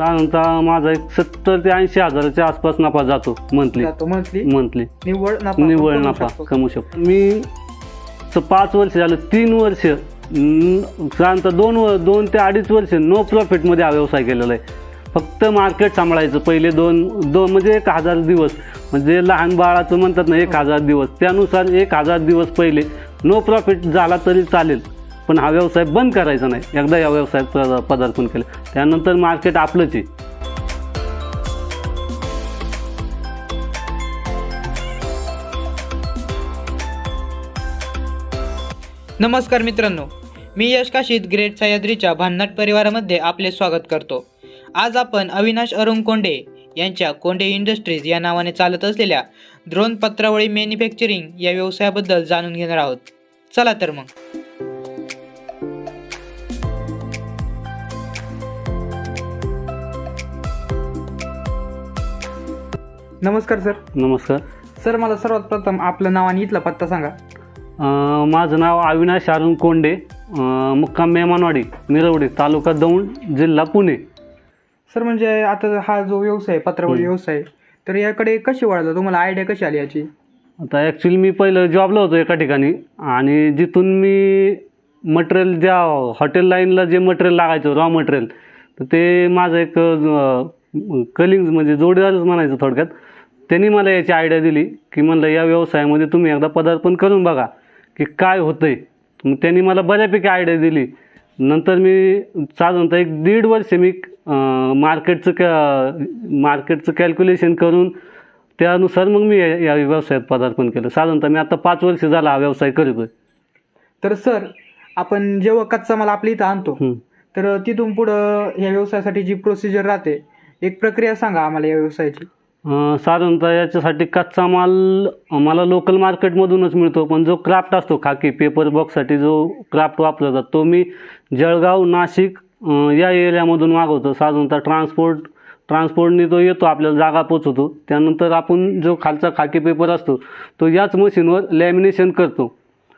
साधारणतः माझा एक सत्तर ते ऐंशी हजाराच्या आसपास नफा जातो मंथली जातो मंथली मंथली निव्वळ नफा आपण निव्वळ कमवू नफा शकतो. कमवू शकतो. मी स- पाच वर्ष झालं तीन वर्ष न- साधारणतः दोन व- दोन ते अडीच वर्ष नो प्रॉफिटमध्ये हा व्यवसाय केलेला आहे. फक्त मार्केट सांभाळायचं. पहिले दोन दोन म्हणजे एक हजार दिवस. म्हणजे लहान बाळाचं म्हणतात ना एक हजार दिवस. त्यानुसार एक हजार दिवस पहिले नो प्रॉफिट झाला तरी चालेल. पण हा व्यवसाय बंद करायचा नाही. एकदा या व्यवसायात पदार्पण केलं. त्यानंतर मार्केट आपलंच आहे. नमस्कार मित्रांनो. मी यश काशीत ग्रेट सह्याद्रीच्या भाननाट परिवारामध्ये आपले स्वागत करतो. आज आपण अविनाश अरुण कोंडे यांच्या कोंडे इंडस्ट्रीज या नावाने चालत असलेल्या द्रोण पत्रावळी मॅन्युफॅक्चरिंग या व्यवसायाबद्दल जाणून घेणार आहोत. चला तर मग. नमस्कार सर. नमस्कार. सर मला सर्वात प्रथम आपलं नाव आणि इथला पत्ता सांगा. अं, माझं नाव अविनाश अरुण कोंडे अं, मुक्काम मेमानवाडी मिरवडी तालुका दौंड जिल्हा पुणे. सर म्हणजे आता हा जो व्यवसाय आहे, पत्रावळी. व्यवसाय तर याकडे कशी वळला तुम्हाला आयडिया कशी आली याची? आता ॲक्च्युली मी पहिलं जॉबला होतो एका ठिकाणी आणि जिथून मी मटेरियल ज्या हॉटेल लाईनला जे मटेरियल लागायचं रॉ मटेरियल तर ते माझं एक कलिंग्ज म्हणजे जोडीदारच म्हणायचं थोडक्यात. त्यांनी मला याची आयडिया दिली की म्हणलं या व्यवसायामध्ये तुम्ही एकदा पदार्पण करून बघा की काय होतं आहे मग त्यांनी मला बऱ्यापैकी आयडिया दिली. नंतर मी साधारणतः एक दीड वर्ष मी मार्केटचं कॅ मार्केटचं कॅल्क्युलेशन करून त्यानुसार मग मी या व्यवसायात पदार्पण केलं. साधारणतः मी आता पाच वर्ष झाला हा व्यवसाय करतोय तर सर आपण जेव्हा कच्चा माल आपल्या इथं आणतो. तर तिथून पुढं या व्यवसायासाठी जी प्रोसिजर राहते एक प्रक्रिया सांगा आम्हाला या व्यवसायाची. साधारणतः याच्यासाठी कच्चा माल मला लोकल मार्केटमधूनच मिळतो पण जो क्राफ्ट असतो खाकी पेपर बॉक्ससाठी जो क्राफ्ट वापरला जातो तो मी जळगाव नाशिक या एरियामधून मागवतो. साधारणतः ट्रान्सपोर्ट ट्रान्सपोर्टनी तो येतो आपल्याला जागा पोचवतो. त्यानंतर आपण जो खालचा खाकी पेपर असतो तो याच मशीनवर लॅमिनेशन करतो.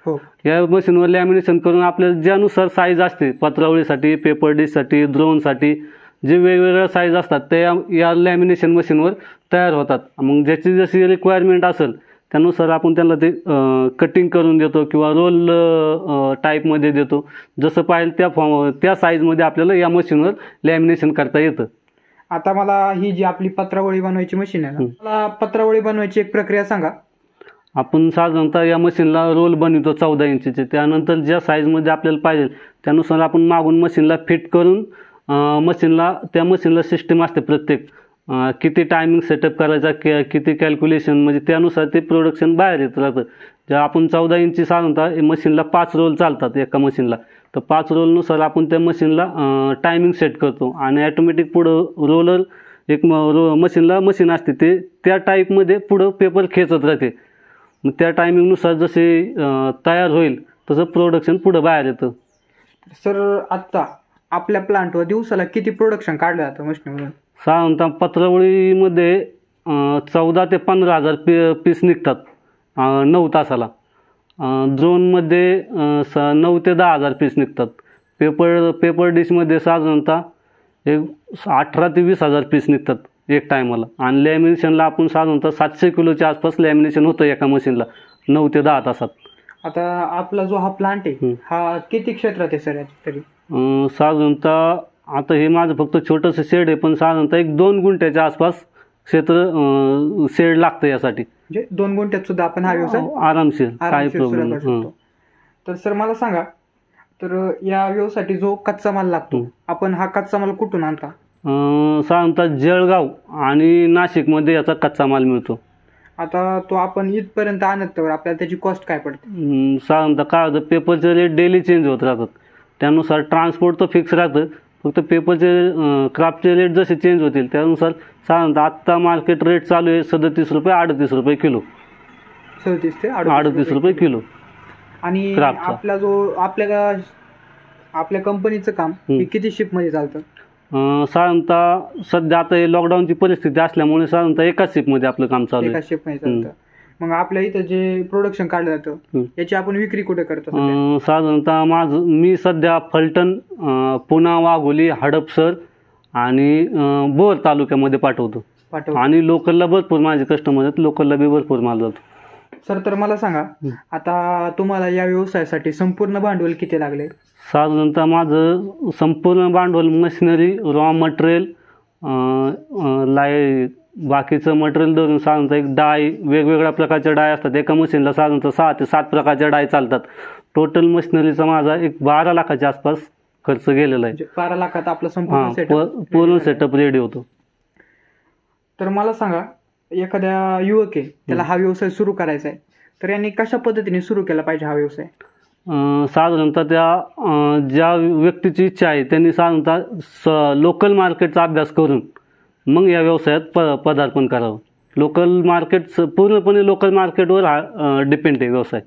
हो. या मशीनवर लॅमिनेशन करून आपल्याला ज्यानुसार साईज असते पत्रावळीसाठी पेपर डिशसाठी ड्रोनसाठी जे वेगवेगळ्या साईज असतात ते या लॅमिनेशन मशीनवर तयार होतात. मग ज्याची जशी रिक्वायरमेंट असेल त्यानुसार आपण त्यांना ते कटिंग करून देतो किंवा रोल टाईपमध्ये देतो. जसं पाहिजे त्या फॉर्म त्या साईजमध्ये आपल्याला या मशीनवर लॅमिनेशन करता येतं. आता मला ही जी आपली पत्रावळी बनवायची मशीन आहे. मला पत्रावळी बनवायची एक प्रक्रिया सांगा. आपण साधारणतः या मशीनला रोल बनवतो चौदा इंचीचे त्यानंतर ज्या साईजमध्ये आपल्याला पाहिजे त्यानुसार आपण मागून मशीनला फिट करून मशीनला त्या मशीनला सिस्टीम असते प्रत्येक. किती टायमिंग सेटअप करायचा कि किती कॅल्क्युलेशन म्हणजे त्यानुसार ते प्रोडक्शन बाहेर येत राहतं. जे आपण चौदा इंची साधारणतः मशीनला पाच रोल चालतात एका मशीनला. तर पाच रोलनुसार आपण त्या मशीनला टायमिंग सेट करतो. आणि ॲटोमॅटिक पुढं रोलर एक म रो मशीनला मशीन असते ते त्या टाईपमध्ये पुढं पेपर खेचत राहते. मग त्या टायमिंगनुसार जसे तयार होईल तसं प्रोडक्शन पुढं बाहेर येतं. सर आत्ता आपल्या प्लांटवर दिवसाला किती प्रोडक्शन काढलं जातं मशीनमधून साधारणतः पत्रावळीमध्ये चौदा ते पंधरा हजार पी पीस निघतात अं, नऊ तासाला. अं, ड्रोनमध्ये अं, स नऊ ते दहा हजार पीस निघतात. पेपर पेपर डिशमध्ये साधारणतः एक अठरा ते वीस हजार पीस निघतात एक टायमाला आणि लॅमिनेशनला आपण साधारणतः सातशे किलोच्या आसपास लॅमिनेशन होतं एका मशीनला नऊ ते दहा तासात. आता आपला जो हा प्लांट आहे हं. हा किती क्षेत्रात आहे सर तरी? साधारणतः आता हे माझं फक्त छोटंसं शेड आहे पण साधारणतः एक दोन गुंठ्याच्या आसपास क्षेत्र शेड लागतं यासाठी. म्हणजे दोन गुंठ्यात सुद्धा आपण हा व्यवसाय आरामशीर काही आरामशीर सुरू प्रॉब्लेम शकतो. तर सर मला सांगा तर या व्यवसायासाठी जो कच्चा माल लागतो हं. आपण हा कच्चा माल कुठून आणता? साधारणतः जळगाव आणि नाशिकमध्ये याचा कच्चा माल मिळतो. आता तो आपण इथपर्यंत आणत तर आपल्याला त्याची कॉस्ट काय पडते? अं, साधारणतः काय होतं पेपरचे रेट डेली चेंज होत राहतात. त्यानुसार ट्रान्सपोर्ट तर फिक्स राहतं. फक्त पेपरचे क्राफ्टचे रेट जसे चेंज होतील त्यानुसार साधारणतः आत्ता मार्केट रेट चालू आहे सदतीस रुपये अडतीस रुपये किलो. सदतीस ते अडतीस रुपये किलो. आणि. आपला जो आपल्या आपल्या कंपनीचं काम हं. किती शिपमध्ये चालतं? साधारणतः सध्या आता हे लॉकडाऊनची परिस्थिती असल्यामुळे साधारणतः एकाच शिपमध्ये आपलं काम चालू आहे. शिपमध्ये चालतं. मग आपल्या इथं जे प्रोडक्शन काढलं जातं. याची आपण विक्री कुठे करतो? अं, साधारणतः माझं मी सध्या फलटण अं, पुणा वाघोली हडपसर आणि अं, बोर तालुक्यामध्ये पाठवतो पाठव आणि लोकलला भरपूर माझे कस्टमर आहेत लोकलला बी भरपूर माल जातो सर तर मला सांगा. आता तुम्हाला या व्यवसायासाठी संपूर्ण भांडवल किती लागले साधारणतः माझं संपूर्ण भांडवल मशिनरी रॉ मटेरियल लाय बाकीचं मटेरियल धरून साधारणतः एक डाय वेगवेगळ्या प्रकारच्या डाय असतात. एका मशीनला साधारणतः सहा ते सात प्रकारच्या डाय चालतात. टोटल मशिनरीचा माझा एक बारा लाखाच्या आसपास खर्च गेलेला आहे. म्हणजे बारा लाखात आपलं संपूर्ण पूर्ण सेटअप रेडी होतो. तर मला सांगा एखाद्या युवक आहे त्याला हा व्यवसाय सुरू करायचा आहे. तर यांनी कशा पद्धतीने सुरू केला पाहिजे हा व्यवसाय? साधारणतः त्या ज्या व्यक्तीची इच्छा आहे त्यांनी साधारणतः स लोकल मार्केटचा अभ्यास करून मग या व्यवसायात प पदार्पण करावं. लोकल मार्केट पूर्णपणे लोकल मार्केटवर हा डिपेंड आहे व्यवसाय.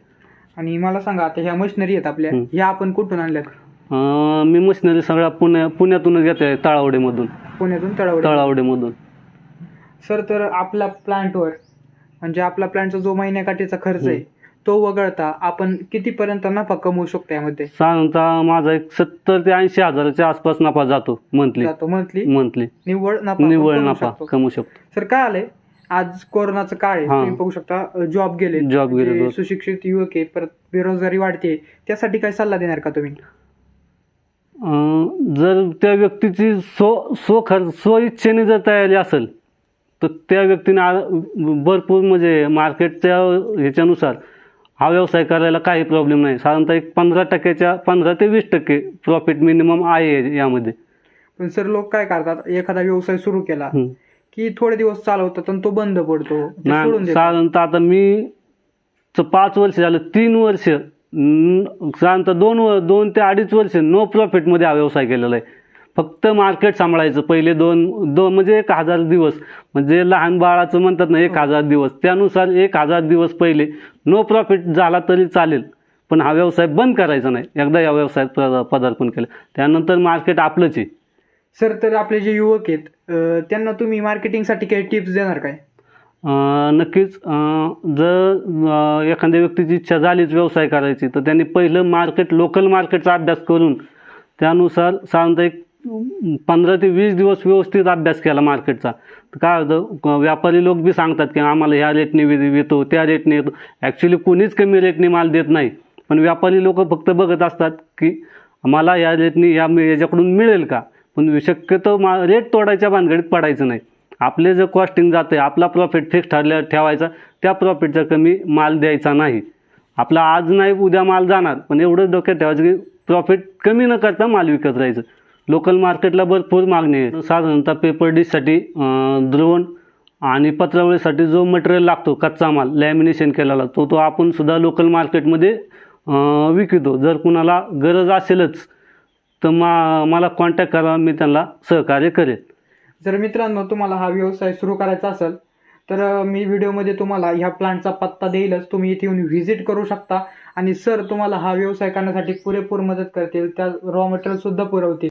आणि मला सांगा आता ह्या मशिनरी आहेत आपल्या. ह्या आपण कुठून आणल्यात? अं, मी मशिनरी सगळ्या पुण्या पुण्यातूनच घेते तळावडेमधून. पुण्यातून तळावडे. तळावडेमधून. सर तर आपल्या प्लांटवर म्हणजे आपला प्लांटचा जो महिन्याकाठीचा खर्च आहे तो वगळता आपण कितीपर्यंत नफा कमवू शकतो यामध्ये? साधारणतः माझा एक सत्तर ते ऐंशी हजाराच्या आसपास नफा जातो मंथली जातो मंथली मंथली निव्वळ नफा आपण निव्वळ कमवू नफा शकतो. कमवू शकतो. सर काय आलंय? आज कोरोनाचं काळ आहे. हां. तुम्ही बघू शकता जॉब गेले Job गेले. सुशिक्षित युवक आहे परत बेरोजगारी वाढते. त्यासाठी काय सल्ला देणार का तुम्ही? अं, जर त्या व्यक्तीची स्व स्व खर्च इच्छेने जर तयारी असेल तर त्या व्यक्तीने आ- भरपूर म्हणजे मार्केटच्या ह्याच्यानुसार हा व्यवसाय करायला काही प्रॉब्लेम नाही. साधारणतः एक पंधरा टक्क्याच्या पंधरा ते वीस टक्के प्रॉफिट मिनिमम आहे यामध्ये. पण सर लोक काय करतात? एखादा व्यवसाय सुरू केला. की थोडे दिवस चालवतात आणि तो बंद पडतो. ते सोडून नाही देतात. साधारणतः आता मी च- पाच वर्ष झालं तीन वर्ष न- साधारणतः दोन व- दोन ते अडीच वर्ष नो प्रॉफिटमध्ये हा व्यवसाय केलेला आहे. फक्त मार्केट सांभाळायचं. पहिले दोन दोन म्हणजे एक हजार दिवस. म्हणजे लहान बाळाचं म्हणतात ना एक हजार दिवस. त्यानुसार एक हजार दिवस पहिले. नो प्रॉफिट झाला तरी चालेल. पण हा व्यवसाय बंद करायचा नाही. एकदा या व्यवसायात पदार्पण केलं. त्यानंतर मार्केट आपलंच आहे. सर तर आपले जे युवक आहेत त्यांना तुम्ही मार्केटिंगसाठी काही टिप्स देणार काय? नक्कीच. जर एखाद्या व्यक्तीची इच्छा झालीच व्यवसाय करायची तर त्यांनी पहिलं मार्केट लोकल मार्केटचा अभ्यास करून त्यानुसार साधारणतः एक पंधरा ते वीस दिवस व्यवस्थित अभ्यास केला मार्केटचा. तर काय होतं व्यापारी लोक बी सांगतात की आम्हाला ह्या रेटने येतो त्या रेटने येतो. ॲक्च्युली कोणीच कमी रेटने माल देत नाही. पण व्यापारी लोक फक्त बघत असतात की मला या रेटने या याच्याकडून मिळेल का? पण शक्यतो मा रेट तोडायच्या भानगडीत पडायचं नाही. आपले जे कॉस्टिंग जाते आपला प्रॉफिट फिक्स ठरल्या ठेवायचा त्या प्रॉफिटचा कमी माल द्यायचा नाही. आपला आज नाही उद्या माल जाणार. पण एवढं डोक्यात ठेवायचं की प्रॉफिट कमी न करता माल विकत राहायचं. लोकल मार्केटला भरपूर मागणी आहे. साधारणतः पेपर डिशसाठी द्रोण आणि पत्रावळीसाठी जो मटेरियल लागतो कच्चा माल लॅमिनेशन केलेला तो तो आपण सुद्धा लोकल मार्केटमध्ये विकतो. जर कुणाला गरज असेलच तर मा मला कॉन्टॅक्ट करा मी त्यांना सहकार्य करेन. जर मित्रांनो तुम्हाला हा व्यवसाय सुरू करायचा असेल तर मी व्हिडिओमध्ये तुम्हाला ह्या प्लांटचा पत्ता देईलच. तुम्ही इथे येऊन व्हिजिट करू शकता. आणि सर तुम्हाला हा व्यवसाय करण्यासाठी पुरेपूर मदत करतील. त्या रॉ मटेरियलसुद्धा पुरवतील.